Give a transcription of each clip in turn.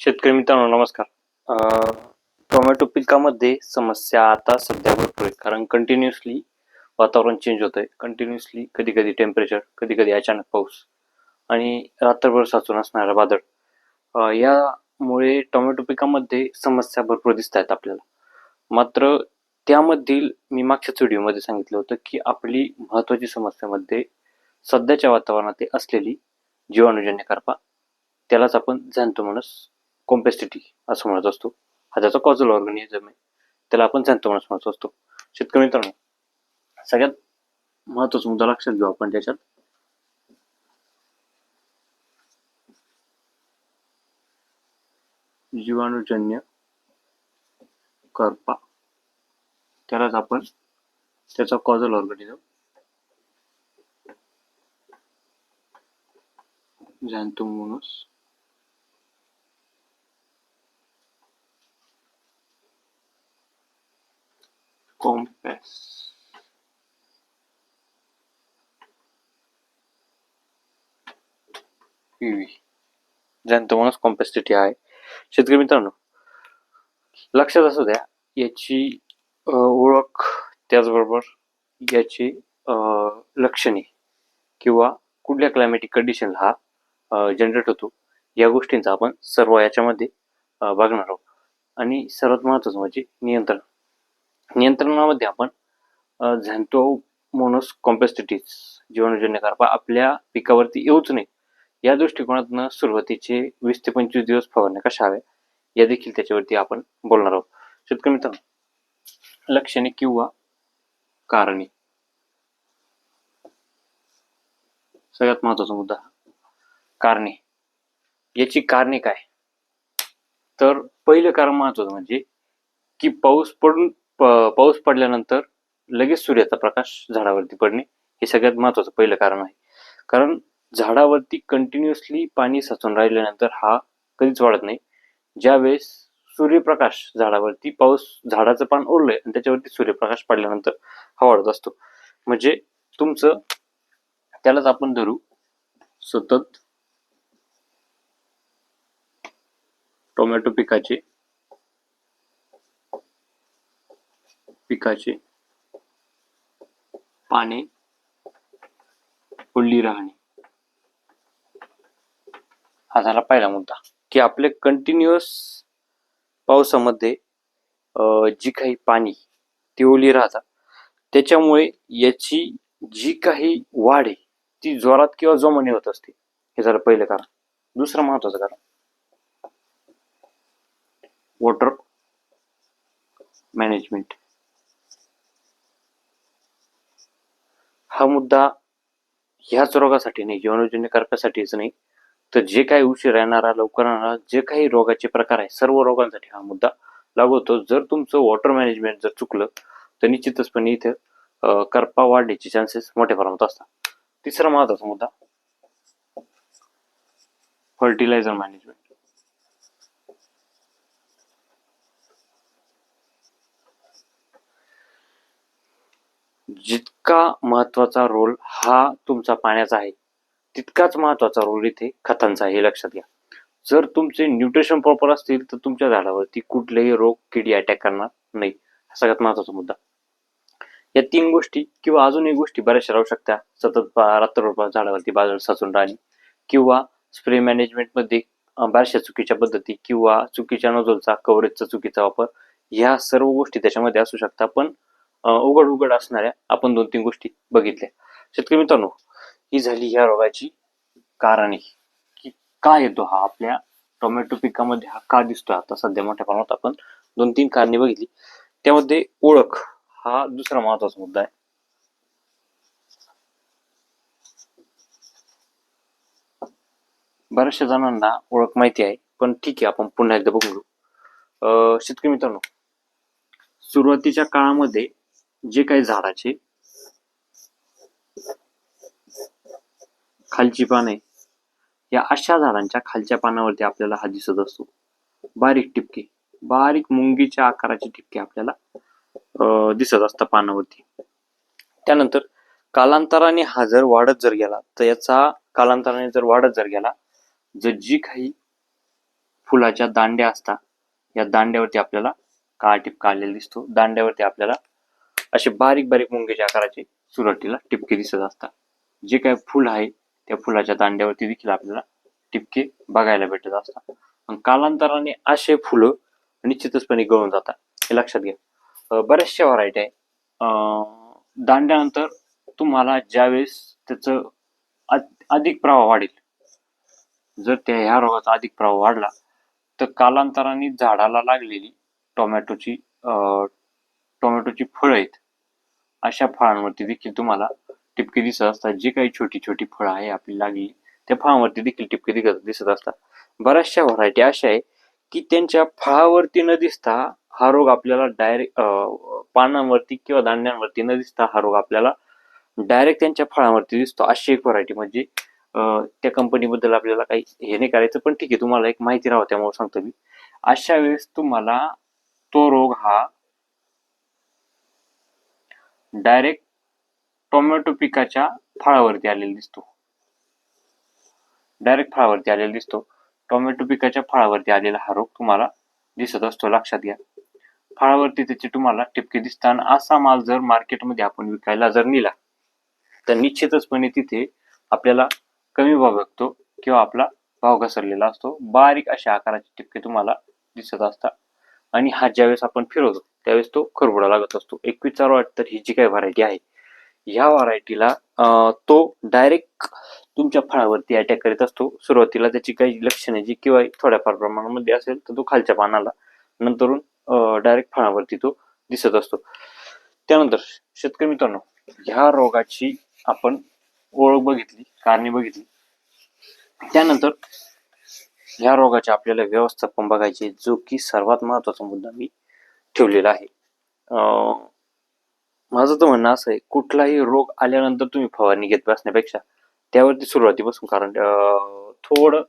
शेतकरी मित्रांनो नमस्कार. टोमॅटो पिकामध्ये समस्या आता सध्या भरपूर आहेत. कारण कंटिन्युअसली वातावरण चेंज होत आहे कंटिन्युअसली कधी कधी टेम्परेचर कधी कधी अचानक पाऊस आणि रात्रभर साचून असणारा वादळ. यामुळे टोमॅटो पिकामध्ये समस्या भरपूर दिसत आहेत आपल्याला. मात्र त्यामधील मी मागच्याच व्हिडिओमध्ये सांगितलं होतं की आपली महत्त्वाची समस्यामध्ये सध्याच्या वातावरणात असलेली जीवाणूजन्य करपा त्यालाच आपण झॅन्थोमोनस कॉम्पेस्टिटी असं म्हणत असतो. हा त्याचा कॉजल ऑर्गॅनिझम आहे त्याला आपण झॅन्थोमोनस म्हणत असतो. शेतकरी मित्रांनो सगळ्यात महत्त्वाचा मुद्दा लक्षात घेऊ आपण त्याच्यात. जीवाणूजन्य करपा त्यालाच आपण त्याचा causal organism Xanthomonas Compass. PV Xanthomonas कॉम्पॅसिटी आहे. शेतकरी मित्रांनो लक्षात असू द्या याची ओळख त्याचबरोबर याची लक्षणे किंवा कुठल्या क्लायमॅटिक कंडिशन हा जनरेट होतो या गोष्टींचा आपण सर्व याच्यामध्ये बघणार आहोत. आणि सर्वात महत्त्वाचं म्हणजे नियंत्रण. नियंत्रणामध्ये आपण झॅन्थोमोनस कॉम्पेस्टिटीज जीवाणूजन्य करपा आपल्या पिकावरती येऊच नये. या दृष्टिकोनातनं सुरुवातीचे वीस ते पंचवीस दिवस फवारण्या कशा हव्या या देखील त्याच्यावरती आपण बोलणार आहोत. शेतकरी मित्रांनो लक्षणे किंवा कारणे. सगळ्यात महत्त्वाचा मुद्दा कारणे. याची कारणे काय? तर पहिलं कारण महत्वाचं म्हणजे की पाऊस पडून पाऊस पडल्यानंतर लगेच सूर्याचा प्रकाश झाडावरती पडणे हे सगळ्यात महत्वाचं पहिलं कारण आहे. कारण झाडावरती कंटिन्युअसली पाणी साचून राहिल्यानंतर हा कधीच वाढत नाही. ज्यावेळेस सूर्यप्रकाश झाडावरती पाऊस झाडाचं पान ओढलंय आणि त्याच्यावरती सूर्यप्रकाश पडल्यानंतर हा वाढत असतो. म्हणजे तुमचं त्यालाच आपण धरू सतत टोमॅटो पिकाचे पिकाचे पाने पडली राहणे. हा झाला पहिला मुद्दा की आपले कंटिन्युअस पावसामध्ये जी काही पाणी ती ओली राहतात त्याच्यामुळे याची जी काही वाढ आहे ती जोरात किंवा जोमाने होत असते. हे झालं पहिलं कारण. दुसरं महत्वाचं कारण. वॉटर मॅनेजमेंट हा मुद्दा ह्याच रोगासाठी नाही जीवनोजन्य करण्यासाठीच नाही. तर जे काही उशीर येणारा लवकर येणारा जे काही रोगाचे प्रकार आहे सर्व रोगांसाठी हा मुद्दा लागू होतो. जर तुमचं वॉटर मॅनेजमेंट जर चुकलं तर निश्चितचपणे इथे करपा वाढण्याचे चान्सेस मोठ्या प्रमाणात असतात. तिसरा महत्त्वाचा मुद्दा फर्टिलायझर मॅनेजमेंट जितका महत्त्वाचा रोल हा तुमचा पाण्याचा आहे तितकाच महत्त्वाचा रोल इथे खतांचा आहे हे लक्षात घ्या. जर तुमचे न्यूट्रिशन प्रॉपर असतील तर तुमच्या झाडावरती कुठलेही रोग किडी अटॅक करणार नाही. हा सगळ्यात महत्त्वाचा मुद्दा. या तीन गोष्टी किंवा अजूनही गोष्टी बऱ्याचशा राहू शकत्या सतत रात्रभर झाडावरती बाजार साचून राहणे किंवा स्प्रे मॅनेजमेंटमध्ये बऱ्याचशा चुकीच्या पद्धती किंवा चुकीच्या नोझलचा कव्हरेजचा चुकीचा वापर ह्या सर्व गोष्टी त्याच्यामध्ये असू शकतात. पण उघड उघड असणाऱ्या आपण दोन तीन गोष्टी बघितल्या. शेतकरी मित्रांनो ही झाली ह्या रोगाची कारणे. की का येतो हा आपल्या टोमॅटो पिकामध्ये हा का दिसतो आता सध्या मोठ्या प्रमाणात आपण दोन तीन कारणे बघितली. त्यामध्ये ओळख हा दुसरा महत्त्वाचा मुद्दा आहे. बऱ्याचशा जणांना ओळख माहिती आहे पण ठीक आहे आपण पुन्हा एकदा बघू अं, शेतकरी मित्रांनो सुरुवातीच्या काळामध्ये जे काही झाडाचे. खालची पाने. या अशा झाडांच्या खालच्या पानावरती आपल्याला हा दिसत असतो. बारीक टिपके बारीक मुंगीच्या आकाराचे टिपके आपल्याला दिसत असतात पानावरती. त्यानंतर कालांतराने हा जर वाढत जर गेला तर याचा कालांतराने जर वाढत जर गेला जर जी काही फुलाच्या दांड्या असतात या दांड्यावरती आपल्याला काळा टिपका आलेला दिसतो. दांड्यावरती आपल्याला असे बारीक बारीक मुंग्याच्या आकाराचे सुरुवातीला टिपके दिसत असतात. जे काही फुल आहे त्या फुलाच्या दांड्यावरती देखील आपल्याला टिपके बघायला भेटत असतात. आणि कालांतराने असे फुलं निश्चितचपणे गळून जातात. हे लक्षात घ्या. बऱ्याचशा व्हरायटी आहे. अं, दांड्यानंतर तुम्हाला ज्यावेळेस त्याचं अधिक प्रभाव वाढेल जर त्या ह्या रोगाचा अधिक प्रभाव वाढला तर कालांतराने झाडाला लागलेली टोमॅटोची टोमॅटोची फळं आहेत. अशा फळांवरती देखील तुम्हाला टिपके दिसत असतात. जी काही छोटी छोटी फळं आहे आपली लागली त्या फळांवरती देखील टिपके दिसत दिसत असतात. बऱ्याचशा व्हरायटी अशा आहे की त्यांच्या फळावरती न दिसता हा रोग आपल्याला डायरेक्ट पानांवरती किंवा दांड्यांवरती न दिसता हा रोग आपल्याला डायरेक्ट त्यांच्या फळांवरती दिसतो. अशी एक व्हरायटी म्हणजे त्या कंपनीबद्दल आपल्याला काही हे नाही करायचं पण ठीक आहे तुम्हाला एक माहिती राहावं त्यामुळे सांगतो मी. अशा वेळेस तुम्हाला तो रोग हा डायरेक्ट टोमॅटो पिकाच्या फळावरती आलेला दिसतो. डायरेक्ट फळावरती आलेला दिसतो. टोमॅटो पिकाच्या फळावरती आलेला हा रोग तुम्हाला दिसत असतो. लक्षात घ्या. फळावरती त्याचे तुम्हाला टिपके दिसतात असा माल जर मार्केटमध्ये आपण विकायला जर नेला तर निश्चितचपणे तिथे आपल्याला कमी भाव भेटतो किंवा आपला भाव घसरलेला असतो. बारीक अशा आकाराचे टिपके तुम्हाला दिसत असतात. आणि हा ज्यावेळेस आपण फिरवतो त्यावेळेस तो खरबुडा लागत असतो. एकवीस चार वाट तर ही जी काही व्हरायटी आहे ह्या व्हरायटीला तो डायरेक्ट तुमच्या फळावरती अटॅक करीत असतो. सुरुवातीला त्याची काही लक्षणे जी किंवा थोड्याफार प्रमाणामध्ये असेल तर तो खालच्या पानाला नंतरून डायरेक्ट फळावरती तो दिसत असतो. त्यानंतर शेतकरी मित्रांनो ह्या रोगाची आपण ओळख बघितली कारणे बघितली. त्यानंतर या रोगाचे आपल्याला व्यवस्थापन बघायचे जो की सर्वात महत्त्वाचा मुद्दा मी ठेवलेला आहे. माझं तर म्हणणं असं आहे कुठलाही रोग आल्यानंतर तुम्ही फवारणी घेत बसण्यापेक्षा त्यावरती सुरुवातीपासून कारण थोडं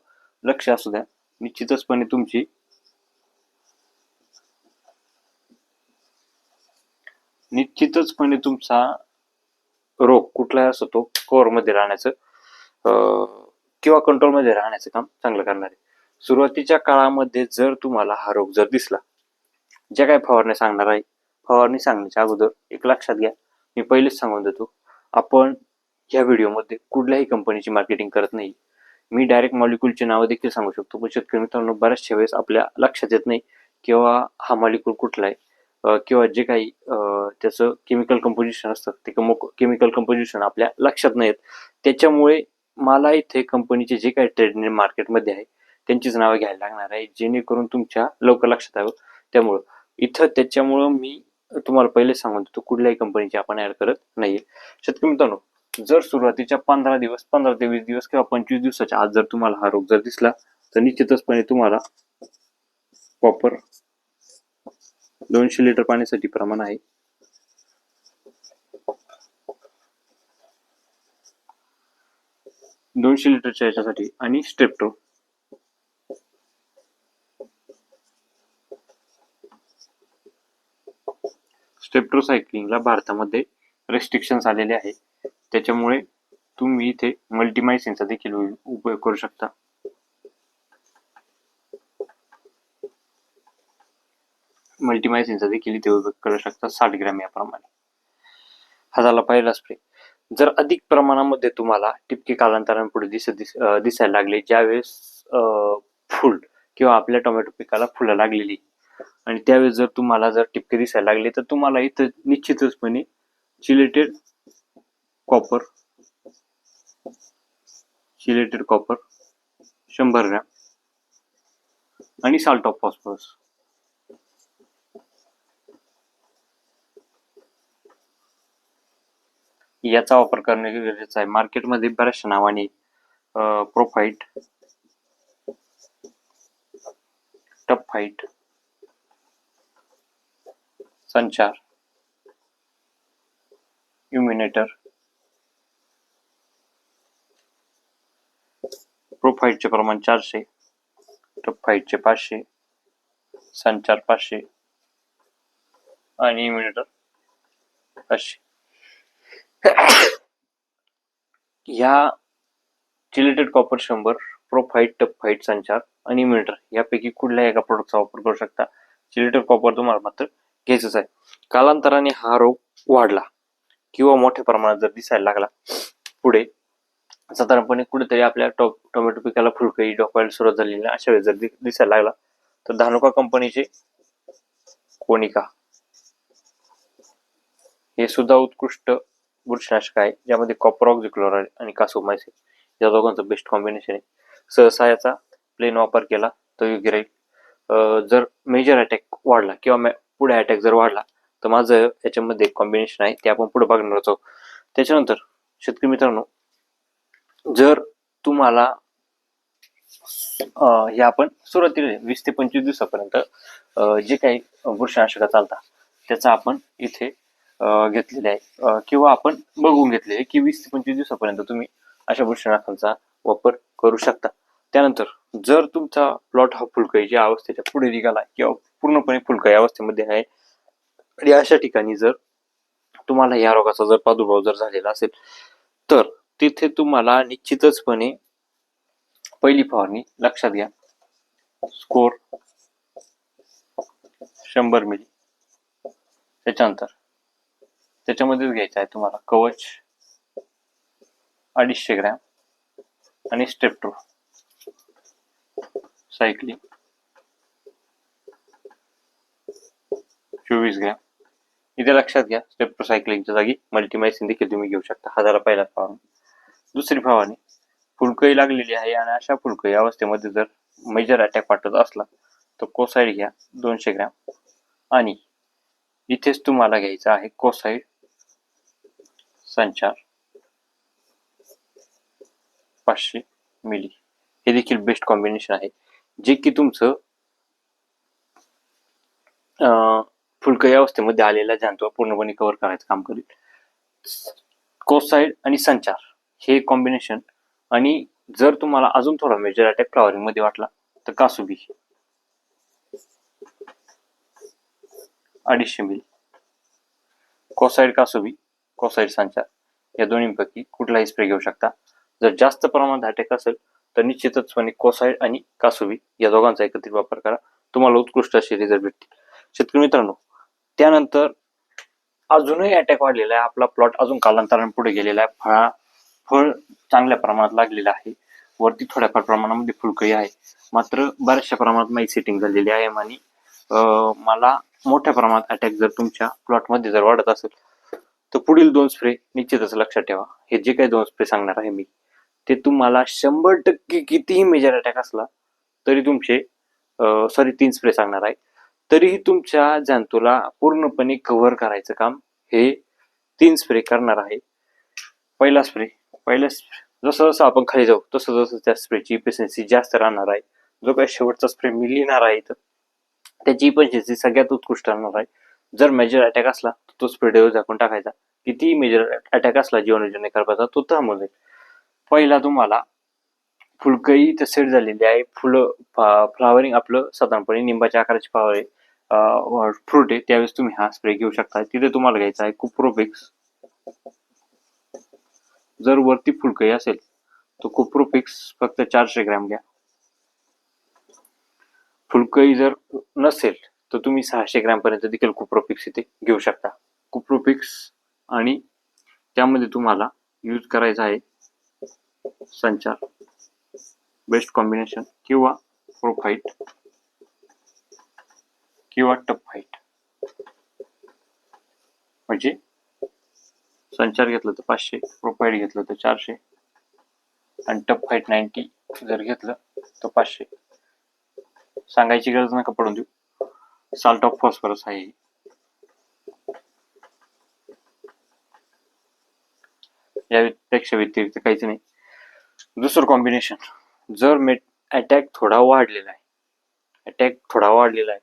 लक्ष असू द्या. निश्चितचपणे तुमची निश्चितचपणे तुमचा रोग कुठलाही असो तो cover राहण्याचं किंवा कंट्रोलमध्ये राहण्याचं काम चांगलं करणार आहे. सुरुवातीच्या काळामध्ये जर तुम्हाला हा रोग जर दिसला ज्या काय फवारणी सांगणार आहे फवारणी सांगण्याच्या अगोदर एक लक्षात घ्या. मी पहिलेच सांगून देतो आपण या व्हिडिओमध्ये कुठल्याही कंपनीची मार्केटिंग करत नाही. मी डायरेक्ट मॉलिक्यूलचे नावं देखील सांगू शकतो पण शेतकरी मित्रांनो बऱ्याचशा वेळेस आपल्या लक्षात येत नाही किंवा हा मॉलिक्यूल कुठला आहे किंवा जे काही त्याचं केमिकल कंपोजिशन असतं ते केमिकल कंपोजिशन आपल्या लक्षात नाही येत त्याच्यामुळे मला इथे कंपनीचे जे काही ट्रेड मार्केटमध्ये आहे त्यांचीच नावं घ्यायला लागणार आहे. जेणेकरून तुमच्या लवकर लक्षात यावं. त्यामुळं इथं त्याच्यामुळं मी तुम्हाला पहिले सांगून देतो कुठल्याही कंपनीची आपण ऍड करत नाहीये. शेतकरी मित्रांनो जर सुरुवातीच्या पंधरा दिवस पंधरा ते वीस दिवस किंवा पंचवीस दिवसाच्या आत जर तुम्हाला हा रोग जर दिसला तर निश्चितचपणे तुम्हाला कॉपर दोनशे लिटर पाण्यासाठी प्रमाण आहे. दोनशे लिटरच्या याच्यासाठी आणि स्टेप्टो स्टेप्ट्रोसायक्लिंगला भारतामध्ये रेस्ट्रिक्शन्स आलेले आहे त्याच्यामुळे तुम्ही इथे मल्टीमायसिनचा देखील उपयोग करू शकता. मल्टीमायसिनचा देखील इथे उपयोग करू शकता साठ ग्रॅम याप्रमाणे. हा झाला पहिला स्प्रे जर अधिक प्रमाणामध्ये तुम्हाला टिपके कालांतरांपुढे दिस दिसायला लागले ज्यावेळेस फुल किंवा आपल्या टोमॅटो पिकाला फुलं लागलेली आणि त्यावेळेस जर तुम्हाला जर टिपके दिसायला लागले तर तुम्हाला इथं निश्चितचपणे चिलेटेड कॉपर चिलेटेड कॉपर शंभर ग्रॅम आणि साल्ट ऑफ फॉस्फरस याचा वापर करणे गरजेचं आहे. मार्केटमध्ये बऱ्याचशा नावाने प्रोफाईट टप फाईट संचार. इम्युनेटर प्रोफाईटचे प्रमाण चारशे. टप पाचशे. संचार पाचशे. आणि इम्युनेटर पाचशे. ह्या चिलेटेड कॉपर शंभर प्रोफाईट टपफाईट संचार आणि इम्युनेटर यापैकी कुठल्याही एका प्रोडक्टचा वापर करू शकता? चिलेटेड कॉपर तुम्हाला मात्र घ्यायचंच आहे कालांतराने हा रोग वाढला किंवा मोठ्या प्रमाणात जर दिसायला लागला पुढे साधारणपणे कुठेतरी आपल्या टो टोमॅटो पिकाला फुलकळी डोकायला सुरुवात झालेली अशा वेळेस जर दिसायला लागला तर धानुका कंपनीचे कोनिका हे सुद्धा उत्कृष्ट बुरशीनाशक आहे ज्यामध्ये कॉपर ऑक्झिक्लोराइड आणि कासोमायसिन या दोघांचं बेस्ट कॉम्बिनेशन आहे. सहसा याचा प्लेन वापर केला तर योग्य राहील. जर मेजर अटॅक वाढला किंवा पुढे अटॅक जर वाढला तर माझं याच्यामध्ये एक कॉम्बिनेशन आहे ते आपण पुढे बघणार आहोत. त्याच्यानंतर शेतकरी मित्रांनो जर तुम्हाला हे आपण सुरुवातीला वीस ते पंचवीस दिवसापर्यंत जे काही बुरशीनाशक चालतात त्याचा आपण इथे घेतलेले आहे. किंवा आपण बघून घेतलेले आहे की वीस ते पंचवीस दिवसापर्यंत तुम्ही अशा बुरशीनाशकांचा वापर करू शकता. त्यानंतर जर तुमचा प्लॉट हा फुलकळीच्या अवस्थेच्या पुढे निघाला किंवा पूर्णपणे फुलकाई अवस्थेमध्ये आहे आणि अशा ठिकाणी जर तुम्हाला या रोगाचा जर प्रादुर्भाव जर झालेला असेल तर तिथे तुम्हाला निश्चितचपणे पहिली फवारणी लक्षात घ्या. स्कोर शंभर मिली. त्याच्यानंतर त्याच्यामध्येच घ्यायचं आहे तुम्हाला कवच अडीचशे ग्रॅम आणि स्टेप्ट्रो सायक्लिंग. चोवीस ग्रॅम. इथे लक्षात घ्या स्टेप्रोसायक्लिनच्या जागी मल्टीमायसिन देखील तुम्ही घेऊ शकता. हा झाला पहिला फवारणी दुसरी फवारणी फुलकळी लागलेली आहे आणि अशा फुलकळी अवस्थेमध्ये जर मेजर अटॅक वाटत असला तर कोसाईड घ्या दोनशे ग्रॅम. आणि इथेच तुम्हाला घ्यायचं आहे कोसाईड संचार पाचशे मिली. हे देखील बेस्ट कॉम्बिनेशन आहे. जे की तुमचं अं, या अवस्थेमध्ये आलेला जंतू पूर्णपणे कव्हर करायचं काम करेल. कोसाईड आणि संचार हे कॉम्बिनेशन आणि जर तुम्हाला अजून थोडा मेजर अटॅक फ्लॉवरिंगमध्ये वाटला तर कासुबी अडीचशे मिली. कोसाईड कासुबी कोसाईड संचार. या दोन्हीपैकी कुठलाही स्प्रे घेऊ शकता. जर जास्त प्रमाणात अटॅक असेल तर निश्चितचपणे कोसाईड आणि कासुबी या दोघांचा एकत्रित वापर करा. तुम्हाला उत्कृष्ट असे रिझल्ट भेटतील. शेतकरी मित्रांनो त्यानंतर अजूनही अटॅक वाढलेला आहे. आपला प्लॉट अजून कालांतराने पुढे गेलेला आहे. फळा फळ चांगल्या प्रमाणात लागलेलं आहे. वरती थोड्याफार प्रमाणामध्ये फुलकळी आहे. मात्र बऱ्याचशा प्रमाणात माझी सेटिंग झालेली आहे आणि मला मोठ्या प्रमाणात अटॅक जर तुमच्या प्लॉटमध्ये जर वाढत असेल तर पुढील दोन स्प्रे निश्चितच लक्षात ठेवा. हे जे काही दोन स्प्रे सांगणार आहे मी. ते तुम्हाला शंभर टक्के कितीही मेजर अटॅक असला तरी तुमचे सॉरी तीन स्प्रे सांगणार आहे. तरीही तुमच्या जंतूला पूर्णपणे कव्हर करायचं काम हे तीन स्प्रे करणार आहे. पहिला स्प्रे पहिल्या जसं जसं आपण खाली जाऊ तसं जसं त्या स्प्रेची इफिशियन्सी जास्त राहणार आहे. जो काही शेवटचा स्प्रे मी लिहिणार आहे इथं, त्याची इफिशियन्सी सगळ्यात उत्कृष्ट राहणार आहे. जर मेजर अटॅक असला तर तो स्प्रे डेव्हल झाकून टाकायचा. कितीही मेजर अटॅक असला जीवनजन्य करपाचा तो थांबून जाईल. पहिला तुम्हाला फुलकई इथं सेट झालेली आहे. फुलं फ्लावरिंग आपलं साधारणपणे निंबाच्या आकाराची फ्लावर फ्रूट आहे. त्यावेळेस तुम्ही हा स्प्रे घेऊ शकता तिथे तुम्हाला घ्यायचा आहे कुप्रोपिक्स. जर वरती फुलकई असेल तर कुप्रोपिक्स फक्त चारशे ग्रॅम घ्या. फुलकई जर नसेल तर तुम्ही सहाशे ग्रॅमपर्यंत देखील कुप्रोपिक्स इथे घेऊ शकता. कुप्रोपिक्स आणि त्यामध्ये तुम्हाला यूज करायचा आहे संचार. बेस्ट कॉम्बिनेशन किंवा प्रोफाईट किंवा टपफाईट म्हणजे संचार घेतलं तर पाचशे प्रोफाईट घेतलं तर चारशे आणि टप फाईट नाईन्टी जर घेतलं तर पाचशे. सांगायची गरज नका पडून देऊ. साल्ट ऑफ फॉस्फरस आहे यापेक्षा व्यतिरिक्त काहीच नाही. दुसरं कॉम्बिनेशन जर मे अटॅक थोडा वाढलेला आहे अटॅक थोडा वाढलेला आहे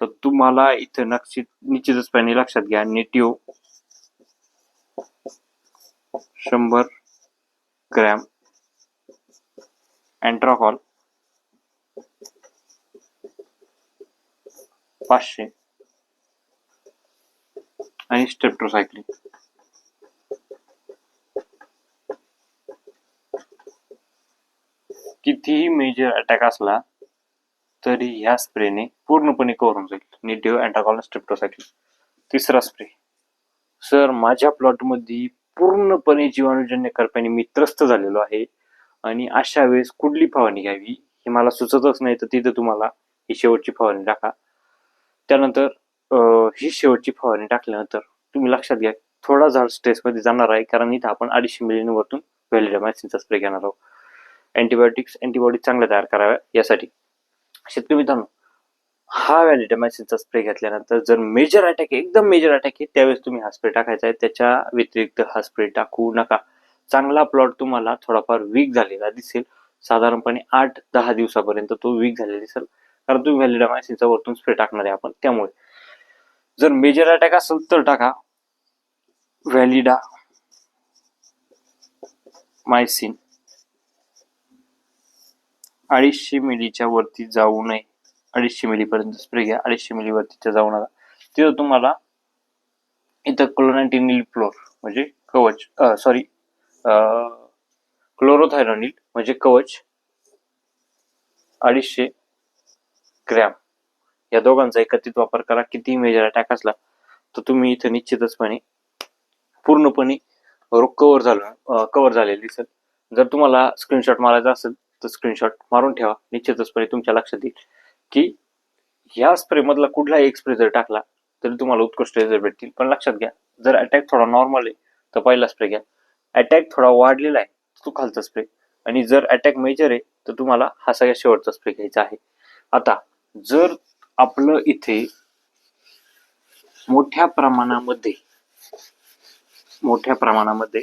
तर तुम्हाला इथं नक्षित निश्चितच पाणी लक्षात घ्या नेटिओ शंभर ग्रॅम अँट्राकॉल पाचशे. आणि स्टेप्ट्रोसायक्लिन कितीही मेजर अटॅक असला तरी ह्या स्प्रेने पूर्णपणे कव्हर होऊन जाईल. निटिव्ह अँटाकॉल स्ट्रिप्टोसायक्लिन तिसरा स्प्रे सर माझ्या प्लॉटमध्ये पूर्णपणे जीवाणूजन्य करप्याने मी त्रस्त झालेलो आहे आणि अशा वेळेस कुठली फवारणी घ्यावी हे मला सुचतच नाही तर तिथं तुम्हाला ही शेवटची फवारणी टाका. त्यानंतर ही शेवटची फवारणी टाकल्यानंतर तुम्ही लक्षात घ्या थोडा झाड स्ट्रेसमध्ये जाणार आहे कारण इथं आपण अडीचशे मिलियन वरतून व्हॅलिडामॅसिनचा स्प्रे घेणार आहोत. अँटीबायोटिक्स अँटीबॉडी चांगल्या तयार कराव्या यासाठी. शेतकरी मित्रांनो हा व्हॅलिटामायसिनचा स्प्रे घेतल्यानंतर जर मेजर अटॅक आहे एकदम मेजर अटॅक आहे त्यावेळेस तुम्ही हा स्प्रे टाकायचा आहे. त्याच्या व्यतिरिक्त हा स्प्रे टाकू नका. चांगला प्लॉट तुम्हाला थोडाफार वीक झालेला दिसेल. साधारणपणे आठ दहा दिवसापर्यंत तो वीक झालेला दिसेल. कारण तुम्ही व्हॅलिडामायसिनचा वरतून स्प्रे टाकणार आहे आपण. त्यामुळे जर मेजर अटॅक असेल तर टाका. व्हॅलिडा मायसिन अडीचशे मिलीच्या वरती जाऊ नये. अडीचशे मिलीपर्यंत स्प्रे घ्या. अडीचशे मिली वरतीच्या जाऊ नका. तिथं तुम्हाला इथं क्लोनाटिनिल फ्लोर म्हणजे कवच सॉरी क्लोरोथायरॉनिल म्हणजे कवच अडीचशे ग्रॅम. या दोघांचा एकत्रित वापर करा. किती मेजर अटॅक असला तर तुम्ही इथं निश्चितचपणे पूर्णपणे रोग कव्हर झालं कव्हर झालेली दिसेल. जर तुम्हाला स्क्रीनशॉट मारायचा असेल तर स्क्रीनशॉट मारून ठेवा. निश्चितचपणे तुमच्या लक्षात येईल. की ह्या स्प्रे मधला कुठलाही एक स्प्रे जर टाकला तरी तुम्हाला उत्कृष्ट रिझल्ट भेटतील. पण लक्षात घ्या जर अटॅक थोडा नॉर्मल आहे तर पहिला स्प्रे घ्या. अटॅक थोडा वाढलेला आहे तर तो खालचा स्प्रे आणि जर अटॅक मेजर आहे तर तुम्हाला हा सगळ्यात शेवटचा स्प्रे घ्यायचा आहे. आता जर आपलं इथे मोठ्या प्रमाणामध्ये मोठ्या प्रमाणामध्ये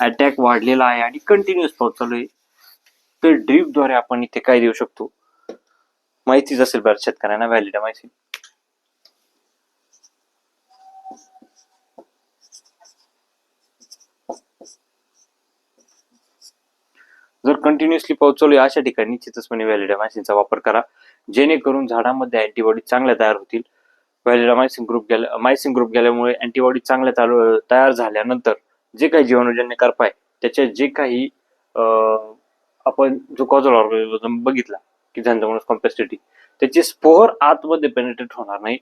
अटॅक वाढलेला आहे आणि कंटिन्युअस पाऊस चालू आहे तर ड्रीपद्वारे आपण इथे काय देऊ शकतो? माहितीच असेल बऱ्याच शेतकऱ्यांना व्हॅलिडा माहिती. जर कंटिन्युअसली पाऊस चालू आहे अशा ठिकाणी निश्चितचपणे व्हॅलिडामायसिनचा वापर करा. जेणेकरून झाडामध्ये अँटीबॉडी चांगल्या तयार होतील. व्हॅलिडामायसिन ग्रुप गेल्या मायसिन ग्रुप गेल्यामुळे अँटीबॉडी चांगल्या चालू तयार झाल्यानंतर जे काही जीवाणूजन्य करपाय त्याच्या जे काही आपण जो कॉझल ऑर्गॅनिझम बघितला की ज्यांच्या म्हणून कॉम्पॅसिटी त्याचे स्पोर आतमध्ये पेनिट्रेट होणार नाही.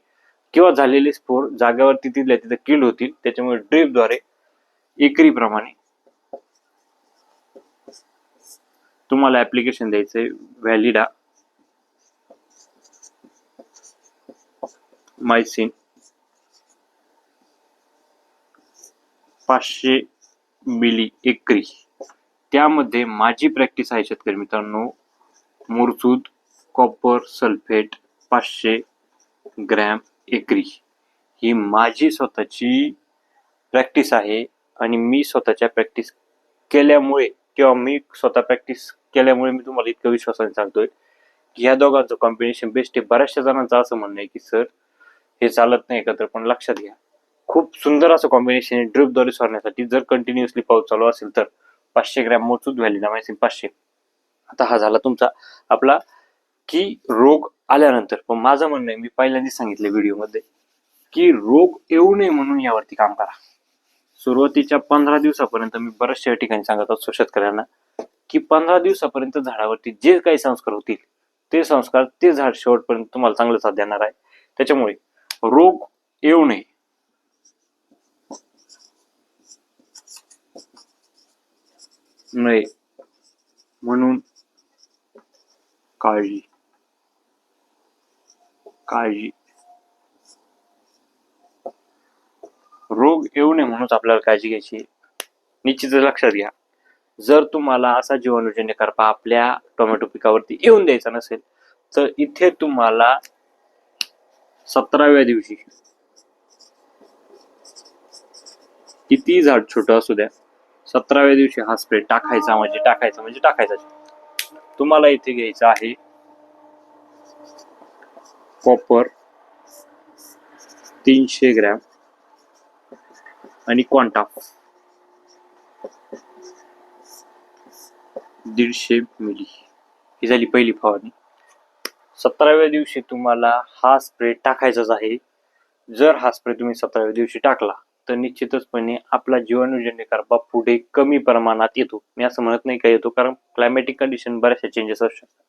किंवा झालेले स्पोर जागेवरती तिथल्या तिथे किल होतील त्याच्यामुळे ड्रीपद्वारे एकरी प्रमाणे तुम्हाला ऍप्लिकेशन द्यायचंय व्हॅलिडा मायसिन पाचशे मिली एकरी. त्यामध्ये माझी प्रॅक्टिस आहे शेतकरी मित्रांनो. मुरसूद कॉपर सल्फेट पाचशे ग्रॅम एकरी. ही माझी स्वतःची प्रॅक्टिस आहे आणि मी स्वतःच्या प्रॅक्टिस केल्यामुळे किंवा मी स्वतः प्रॅक्टिस केल्यामुळे मी तुम्हाला इतकं विश्वासाने सांगतोय की या दोघांचं कॉम्बिनेशन बेस्ट आहे. बऱ्याचशा जणांचं असं म्हणणं आहे की सर हे चालत नाही एकत्र पण लक्षात घ्या. खूप सुंदर असं कॉम्बिनेशन आहे. ड्रिपद्वारे सोडण्यासाठी जर कंटिन्युअसली पाऊस चालू असेल तर. पाचशे ग्रॅम मोजूच व्हॅलिडा मायसिन पाचशे. आता हा झाला तुमचा आपला की रोग आल्यानंतर. पण माझं म्हणणं आहे मी पहिल्यांदाच सांगितलं व्हिडिओमध्ये की रोग येऊ नये म्हणून यावरती काम करा. सुरुवातीच्या पंधरा दिवसापर्यंत मी बऱ्याचशा ठिकाणी सांगत असतो शेतकऱ्यांना की पंधरा दिवसापर्यंत झाडावरती जे काही संस्कार होतील ते संस्कार ते झाड शेवटपर्यंत तुम्हाला चांगलं साथ देणार आहे. त्याच्यामुळे रोग येऊ नये. नये म्हणून काळजी काळजी रोग येऊ नये म्हणूनच आपल्याला काळजी घ्यायची निश्चितच लक्षात घ्या जर तुम्हाला असा जीवाणूजन्य करपा आपल्या टोमॅटो पिकावरती येऊन द्यायचा नसेल तर इथे तुम्हाला सतराव्या दिवशी किती झाड छोटं असू द्या सतराव्या दिवशी हा स्प्रे टाकायचा म्हणजे टाकायचा म्हणजे टाकायचा. तुम्हाला इथे घ्यायचं आहे कॉपर तीनशे ग्रॅम आणि क्वांटा दीडशे मिली ही झाली पहिली फवारणी. सतराव्या दिवशी तुम्हाला हा स्प्रे टाकायचाच आहे. जर हा स्प्रे तुम्ही सतराव्या दिवशी टाकला तर निश्चितचपणे आपला जीवाणूजन्य करपा पुढे कमी प्रमाणात येतो. मी असं म्हणत नाही का येतो कारण क्लायमॅटिक कंडिशन बऱ्याचशा चेंजेस असू शकतात.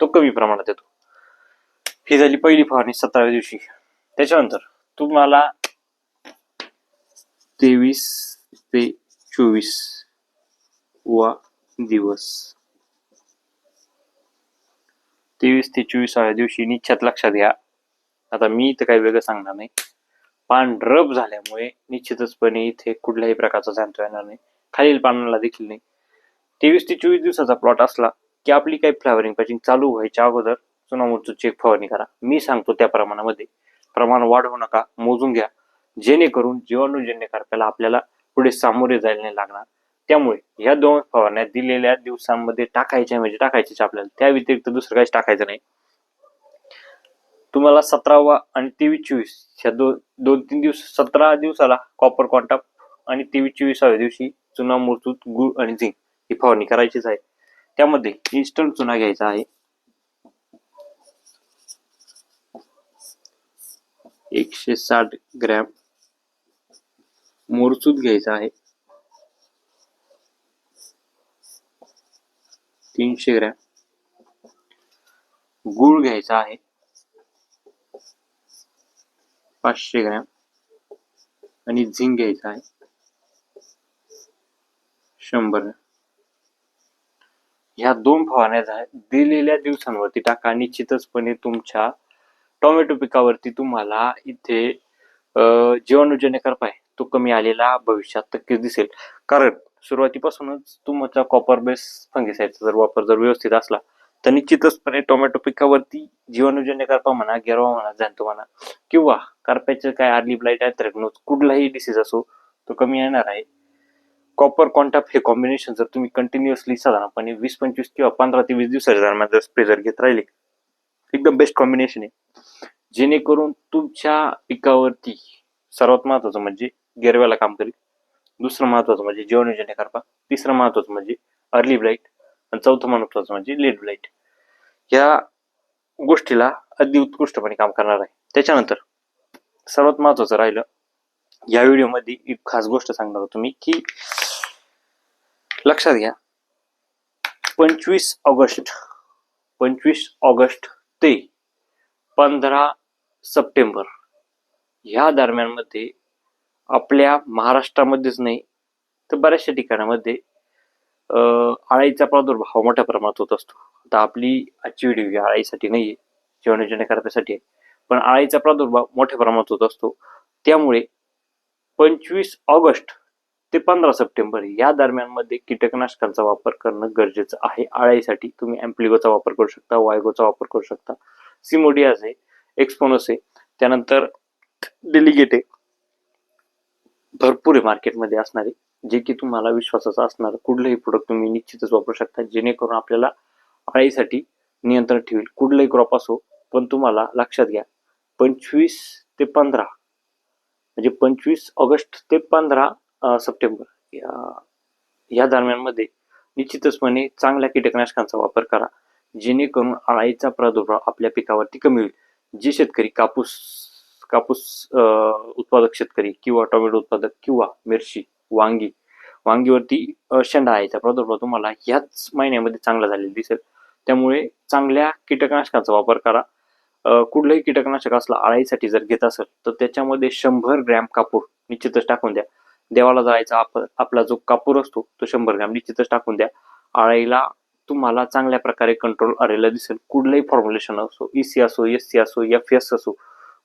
तो कमी प्रमाणात येतो. ही झाली पहिली फवारणी सतराव्या दिवशी. त्याच्यानंतर तुम्हाला तेवीस ते चोवीस वा दिवस. तेवीस ते चोवीसाव्या दिवशी निश्चित लक्षात घ्या. आता मी इथं काही वेगळं सांगणार नाही. पान रब झाल्यामुळे निश्चितचपणे इथे कुठल्याही प्रकारचा जाणतो येणार नाही. खालील पानाला देखील नाही. तेवीस ते चोवीस दिवसाचा प्लॉट असला की आपली काही फ्लॉवरिंग पॅचिंग चालू व्हायच्या अगोदर चुनामूरची एक फवारणी करा. मी सांगतो त्या प्रमाणामध्ये. प्रमाण वाढवू नका मोजून घ्या. जेणेकरून जीवाणूजन्य करप्याला आपल्याला पुढे सामोरे जायला नाही लागणार. त्यामुळे ह्या दोन फवारण्या दिलेल्या दिवसांमध्ये टाकायच्या म्हणजे टाकायचे आपल्याला. त्या व्यतिरिक्त दुसरं काहीच टाकायचं नाही. तुम्हाला सतरावा आणि तेवीस चोवीस ह्या दो दोन तीन दिवस सतरा दिवसाला कॉपर कॉन्टाप आणि तेवीस चोवीसाव्या दिवशी चुना मुरतूत गुळ आणि झिंक ही फवारणी करायचीच आहे. त्यामध्ये इन्स्टंट चुना घ्यायचा आहे. एकशे साठ ग्रॅम मोरचूत घ्यायचा आहे. तीनशे ग्रॅम गुळ घ्यायचा आहे. पाचशे ग्रॅम. आणि झिंक घ्यायचा आहे. शंभर ह्या दोन फवारण्या झा- दिलेल्या दिवसांवरती टाका. निश्चितचपणे तुमच्या टोमॅटो पिकावरती तुम्हाला इथे अं, जीवाणूजन्य करपाय तो कमी आलेला भविष्यात नक्कीच दिसेल. कारण सुरुवातीपासूनच तुमचा कॉपर बेस फंगिसाईडचा जर वापर जर व्यवस्थित असला तर निश्चितचपणे टोमॅटो पिकावरती जीवाणूजन्य करपा म्हणा गेरवा म्हणा जाणतो म्हणा किंवा करप्याचं काय आर्ली ब्लाईट आहे कुठलाही डिसीज असो तो कमी येणार आहे. कॉपर कॉन्टॅप हे कॉम्बिनेशन जर तुम्ही कंटिन्युअसली साधारणपणे वीस पंचवीस किंवा पंधरा ते वीस दिवसाच्या दरम्यान जर स्प्रे जर घेत राहिले एकदम बेस्ट कॉम्बिनेशन आहे. जेणेकरून तुमच्या पिकावरती सर्वात महत्वाचं म्हणजे गेरव्याला काम करेल. दुसरं महत्वाचं म्हणजे जीवनयोजने करपा. तिसरं महत्वाचं म्हणजे अर्ली ब्लाईट आणि चौथं महत्वाचं म्हणजे लेड लाइट या गोष्टीला अगदी उत्कृष्टपणे काम करणार आहे. त्याच्यानंतर सर्वात महत्वाचं राहिलं या व्हिडिओमध्ये एक खास गोष्ट सांगणार होतो मी की लक्षात घ्या पंचवीस ऑगस्ट पंचवीस ऑगस्ट ते पंधरा सप्टेंबर ह्या दरम्यानमध्ये आपल्या महाराष्ट्रामध्येच नाही तर बऱ्याचशा ठिकाणामध्ये आळाईचा आळीचा प्रादुर्भाव मोठ्या प्रमाणात होत असतो. आता आपली आजची व्हिडिओ ही आळीसाठी नाहीये जीवनयोजने करण्यासाठी आहे. पण आळाईचा प्रादुर्भाव मोठ्या प्रमाणात होत असतो. त्यामुळे पंचवीस ऑगस्ट ते पंधरा सप्टेंबर या दरम्यानमध्ये कीटकनाशकांचा वापर करणं गरजेचं आहे. आळाईसाठी तुम्ही अँप्लिगोचा वापर करू शकता वायगोचा वापर करू शकता. सिमोडियाज आहे एक्सपोनस आहे. त्यानंतर डेलिगेट आहे. भरपूर आहे मार्केटमध्ये असणारे. जे की तुम्हाला विश्वासाचं असणार. कुठलंही प्रोडक्ट तुम्ही निश्चितच वापरू शकता जेणेकरून आपल्याला आळीसाठी नियंत्रण ठेवेल. कुठलंही क्रॉप असो पण तुम्हाला लक्षात घ्या पंचवीस ते पंधरा म्हणजे पंचवीस ऑगस्ट ते पंधरा सप्टेंबर या या दरम्यानमध्ये निश्चितचपणे चांगल्या कीटकनाशकांचा वापर करा जेणेकरून अळाईचा प्रादुर्भाव आपल्या पिकावरती कमी होईल. जे शेतकरी कापूस कापूस उत्पादक शेतकरी किंवा टोमॅटो उत्पादक किंवा मिरची वांगी. वांगीवरती शेंडा याचा प्रादुर्भाव तुम्हाला ह्याच महिन्यामध्ये चांगला झालेला दिसेल. त्यामुळे चांगल्या कीटकनाशकांचा वापर करा. कुठलंही कीटकनाशक असलं आळाईसाठी जर घेत असेल तर त्याच्यामध्ये शंभर ग्रॅम कापूर निश्चितच टाकून द्या. देवाला जायचा आप आपला जो कापूर असतो तो शंभर ग्रॅम निश्चितच टाकून द्या. आळाईला तुम्हाला चांगल्या प्रकारे कंट्रोल आलेला दिसेल. कुठलंही फॉर्म्युलेशन असो ईसी असो एस सी असो एफ एस असो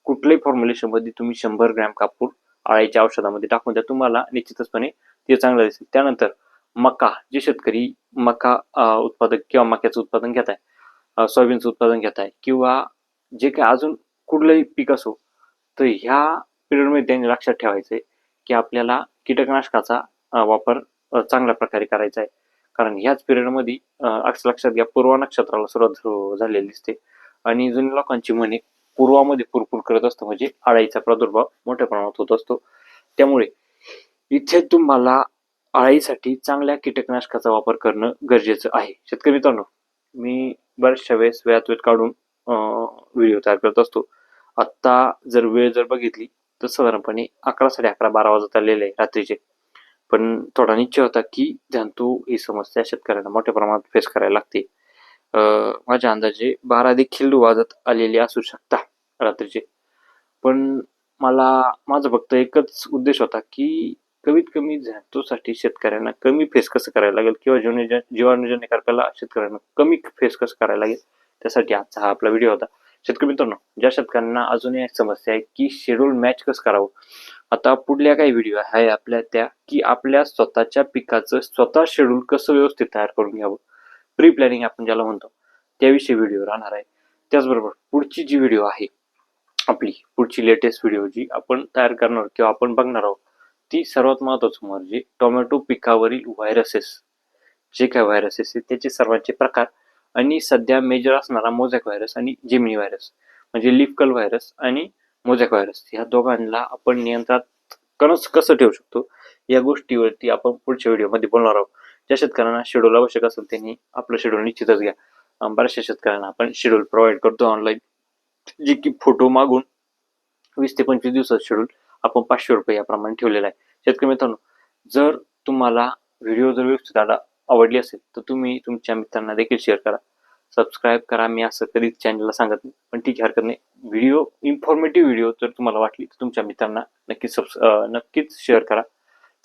कुठल्याही फॉर्म्युलेशनमध्ये तुम्ही शंभर ग्रॅम कापूर आळ्याच्या औषधामध्ये टाकून द्या. तुम्हाला निश्चितचपणे ते चांगलं दिसेल. त्यानंतर मका. जे शेतकरी मका उत्पादक किंवा मक्याचं उत्पादन घेत आहे सोयाबीनचं उत्पादन घेत आहे किंवा जे काही अजून कुठलंही पीक असो तर ह्या पिरियडमध्ये त्यांनी लक्षात ठेवायचं आहे की आपल्याला कीटकनाशकाचा वापर चांगल्या प्रकारे करायचा आहे. कारण ह्याच पिरियडमध्ये अक्ष लक्षात घ्या पूर्वा नक्षत्राला सुरुवात झालेली दिसते. आणि जुन्या लोकांची म्हणे पूर्वामध्ये पुरपूर करत असतं म्हणजे आळाईचा प्रादुर्भाव मोठ्या प्रमाणात होत असतो. त्यामुळे इथे तुम्हाला आळाईसाठी चांगल्या कीटकनाशकाचा वापर करणं गरजेचं आहे. शेतकरी मित्रांनो मी बऱ्याचशा वेळेस वेळात वेळ काढून व्हिडिओ तयार करत असतो. आत्ता जर वेळ जर बघितली तर साधारणपणे अकरा साडे अकरा बारा वाजत आलेले आहे रात्रीचे. पण थोडा निश्चय होता की जंतू ही समस्या शेतकऱ्यांना मोठ्या प्रमाणात फेस करायला लागते. माझ्या अंदाजे बारा देखील वाजत आलेले असू शकता रात्रीचे. पण मला माझा फक्त एकच उद्देश होता की कमीत कमी झॅन्टोसाठी शेतकऱ्यांना कमी फेस कसं करायला लागेल किंवा जीवनजन्य जीवाणूजन्य करपाला शेतकऱ्यांना कमी फेस कसं करायला लागेल त्यासाठी आजचा हा आपला व्हिडिओ होता. शेतकरी मित्रांनो ज्या शेतकऱ्यांना अजूनही एक समस्या आहे की शेड्यूल मॅच कसं करावं? आता पुढल्या काही व्हिडिओ आहे आपल्या त्या की आपल्या स्वतःच्या पिकाचं स्वतः शेड्यूल कसं व्यवस्थित तयार करून घ्यावं? प्री प्लॅनिंग आपण ज्याला म्हणतो त्याविषयी व्हिडिओ राहणार आहे. त्याचबरोबर पुढची जी व्हिडिओ आहे आपली पुढची लेटेस्ट व्हिडिओ जी आपण तयार करणार आहोत किंवा आपण बघणार आहोत ती सर्वात महत्वाचं म्हणजे टोमॅटो पिकावरील व्हायरसेस जे काय व्हायरसेस आहेत त्याचे सर्वांचे प्रकार आणि सध्या मेजर असणारा मोझॅक व्हायरस आणि जेमिनी व्हायरस म्हणजे लिफकल व्हायरस आणि मोझॅक व्हायरस ह्या दोघांना आपण नियंत्रणात कस कसं ठेवू शकतो या गोष्टीवरती आपण पुढच्या व्हिडिओमध्ये बोलणार आहोत. ज्या शेतकऱ्यांना शेड्यूल आवश्यक असेल त्यांनी आपलं शेड्यूल निश्चितच घ्या. बऱ्याचशा शेतकऱ्यांना आपण शेड्यूल प्रोव्हाइड करतो ऑनलाईन जे की फोटो मागून वीस ते पंचवीस दिवसात शेड्यूल आपण पाचशे रुपये याप्रमाणे ठेवलेला आहे. शेतकरी मित्रांनो जर तुम्हाला व्हिडिओ जर व्यवस्थित आला आवडली असेल तर तुम्ही तुमच्या मित्रांना देखील शेअर करा. सबस्क्राईब करा. मी असं कधीच चॅनलला सांगत नाही पण ठीक आहे हरकत नाही. व्हिडिओ इन्फॉर्मेटिव्ह व्हिडिओ जर तुम्हाला वाटली तर तुमच्या मित्रांना नक्कीच सबस नक्कीच शेअर करा.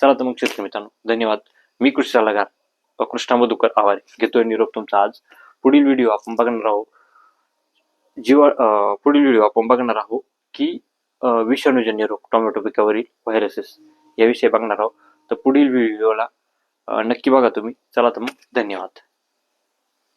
चला तर मग शेतकरी मित्रांनो धन्यवाद. मी कृषी सल्लागार कृष्णा मधुकर आवारे घेतोय निरोप तुमचा आज. पुढील व्हिडिओ आपण बघणार आहोत. जीवा पुढील व्हिडिओ आपण बघणार आहोत की विषाणूजन्य रोग टोमॅटो पिकावरील व्हायरसेस याविषयी बघणार आहोत. तर पुढील व्हिडिओला नक्की बघा तुम्ही. चला तर मग धन्यवाद.